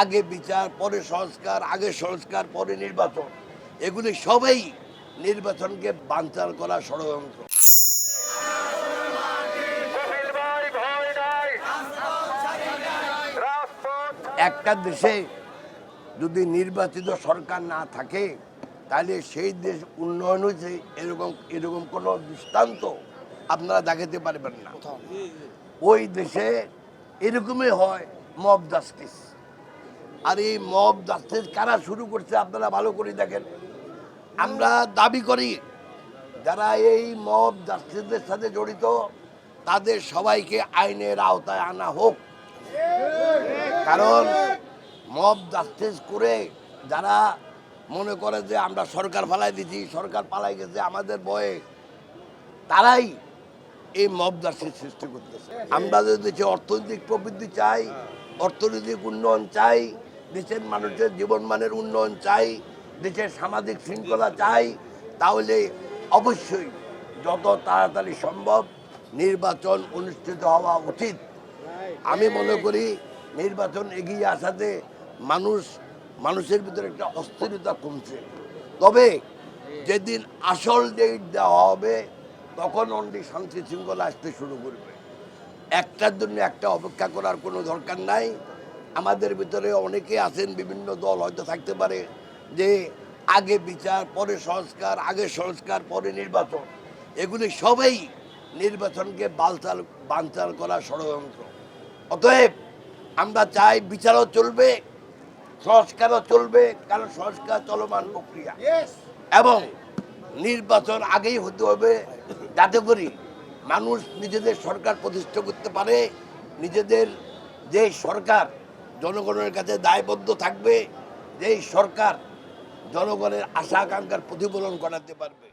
আগে বিচার পরে সংস্কার আগে সংস্কার পরে নির্বাচন। এগুলি সবই নির্বাচনকে বানচাল করা ষড়যন্ত্র। একটা দেশে যদি নির্বাচিত সরকার না থাকে তাহলে সেই দেশ উন্নয়ন হয়েছে এরকম এরকম কোনো দৃষ্টান্ত আপনারা দেখাতে পারবেন না। ওই দেশে এরকমই হয় মব জাস্টিস আর এই মব জাস্টিস কারা শুরু করছে আপনারা ভালো করে দেখেন। আমরা দাবি করি, যারা এই মব জাস্টিসের সাথে জড়িত, তাদের সবাইকে আইনের আওতায় আনা হোক। কারণ মব জাস্টিস করে যারা মনে করে যে আমরা সরকার ফালাই দিচ্ছি সরকার পালাই গেছে, আমাদের বয়ে তারাই এই মব জাস্টিস সৃষ্টি করতেছে। আমরা যদি অর্থনৈতিক প্রবৃদ্ধি চাই, অর্থনৈতিক উন্নয়ন চাই দেশের মানুষের জীবনমানের উন্নয়ন চাই, দেশের সামাজিক শৃঙ্খলা চাই, তাহলে অবশ্যই যত তাড়াতাড়ি সম্ভব নির্বাচন অনুষ্ঠিত হওয়া উচিত। আমি মনে করি নির্বাচন এগিয়ে আসাতে মানুষ, মানুষের ভিতরে একটা অস্থিরতা কমছে। তবে যেদিন আসল ডেট দেওয়া হবে, তখন অনলি শান্তি শৃঙ্খলা আসতে শুরু করবে। একটার জন্য একটা অপেক্ষা করার কোনো দরকার নাই। আমাদের ভিতরে অনেকে আছেন বিভিন্ন দল হয়তো থাকতে পারে যে আগে বিচার পরে সংস্কার আগে সংস্কার পরে নির্বাচন। এগুলি সবই নির্বাচনকে বালচাল বানচাল করা ষড়যন্ত্র। অতএব আমরা চাই বিচারও চলবে সংস্কারও চলবে কারণ সংস্কার চলমান প্রক্রিয়া। এবং নির্বাচন আগেই হতে হবে যাতে করে মানুষ নিজেদের সরকার প্রতিষ্ঠা করতে পারে নিজেদের যে সরকার জনগণের কাছে দায়বদ্ধ থাকবে যে সরকার জনগণের আশা আকাঙ্ক্ষার প্রতিফলন ঘটাতে পারবে।